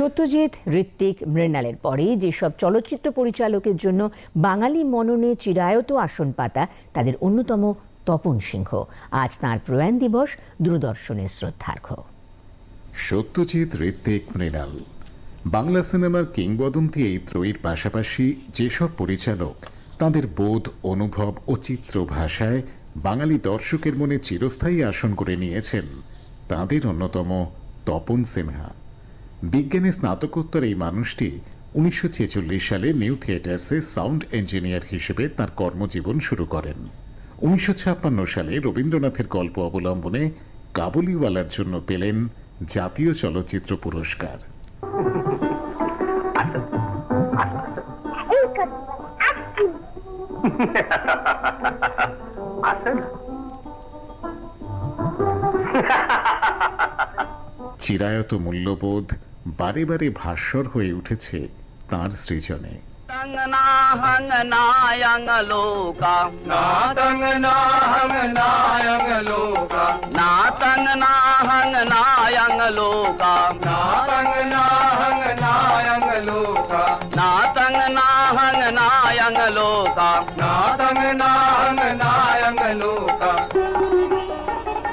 সত্যজিৎ ঋত্বিক মৃণালের পরে যেসব চলচ্চিত্র পরিচালকের জন্য বাঙালি মননে চিরায়ত আসন পাতা, তাদের অন্যতম তপন সিংহ। আজ তাঁর প্রয়াণ দিবস, দূরদর্শনের শ্রদ্ধার্ঘ। সত্যজিৎ ঋত্বিক মৃণাল, বাংলা সিনেমার কিংবদন্তি এই ত্রয়ীর পাশাপাশি যেসব পরিচালক, তাদের বোধ, অনুভব ও চিত্র ভাষায় বাঙালি দর্শকের মনে চিরস্থায়ী আসন করে নিয়েছেন তাদের অন্যতম তপন সিনহা। বিজ্ঞানে স্নাতকোত্তর এই মানুষটি উনিশশো ছেচল্লিশ সালে নিউ থিয়েটার্সে সাউন্ড ইঞ্জিনিয়ার হিসেবে তার কর্মজীবন শুরু করেন। উনিশশো ছাপ্পান্ন সালে রবীন্দ্রনাথের গল্প অবলম্বনে কাবুলিওয়ালার জন্য পেলেন জাতীয় চলচ্চিত্র পুরস্কার। চিরায়ত মূল্যবোধ বারে বারে ভাস্বর হয়ে উঠেছে তার সৃজনে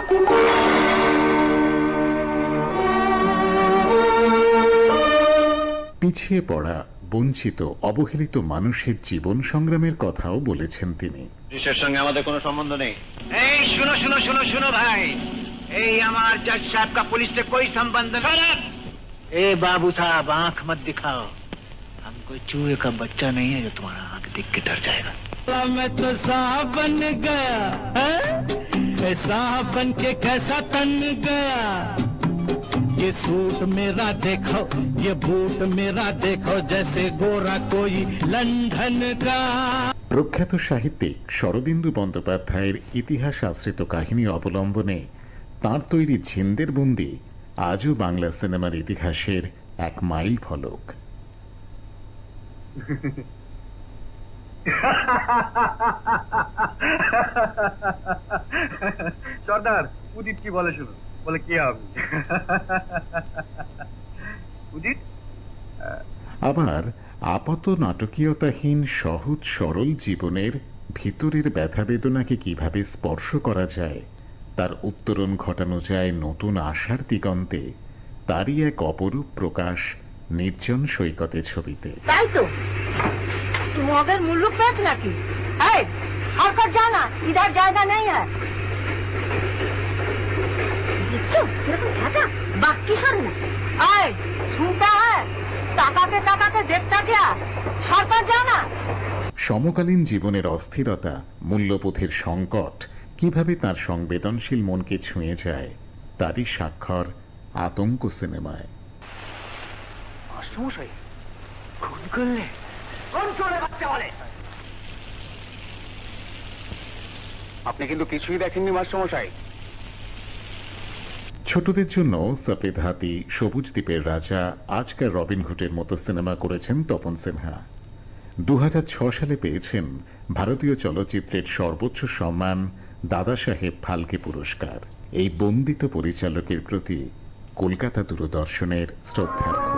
Thank you. পিছিয়ে পড়া বঞ্চিত অবহেলিত মানুষের জীবন সংগ্রামের কথাও বলেছেন তিনি পুলিশের সঙ্গে আমাদের কোনো সম্বন্ধ নেই এই सुनो सुनो सुनो सुनो भाई এই আমার जज साहब का पुलिस से कोई संबंध नहीं ए बाबू साहब आंख मत दिखाओ हम कोई चूहे का बच्चा नहीं है जो तुम्हारा आंख देख के डर जाएगा मैं तो सांप बन गया हैं? ए, सांप बन के कैसा तन गया ये सूट मेरा देखो ये बूट मेरा देखो जैसे गोरा कोई लंदन का প্রখ্যাত সাহিত্যিক শরদিন্দু বন্দ্যোপাধ্যায়ের ইতিহাস আশ্রিত কাহিনী অবলম্বনে তাঁর তৈরি ঝিন্দের বন্দি আজও বাংলা সিনেমার ইতিহাসের এক মাইল ফলক সর্দার উদিত কি বলে শুনুন বলে কি হবে? উদিত? আমার আপাত নাটকীয়তাহীন সহজ সরল জীবনের ভিতরের ব্যথা বেদনাকে কীভাবে স্পর্শ করা যায় তার উত্তরণ ঘটানো যায় নতুন আশার দিগন্তে তারই এক অপরূপ প্রকাশ নির্জন সৈকতে ছবিতে। তাই তো। মগের মুল্লুক নাকি? জানা ইধার জায়গা নেই হ্যাঁ সমকালীন জীবনের অস্থিরতা সংকট কীভাবে তার সংবেদনশীল মনকে ছুঁয়ে যায় তারই স্বাক্ষর আতঙ্ক সিনেমায়। আপনি কিন্তু কিছুই দেখেননি মাস্টারমশাই। ছোটদের জন্য সফেদ হাতি, সবুজ দ্বীপের রাজা আজকার রবিনহুডের মতো সিনেমা করেছেন তপন সিনহা। দুই হাজার ছয় সালে পেয়েছেন ভারতীয় চলচ্চিত্রের সর্বোচ্চ সম্মান দাদা সাহেব ফালকে পুরস্কার। এই বন্দিত পরিচালকের প্রতি কলকাতা দূরদর্শনের শ্রদ্ধার্ঘ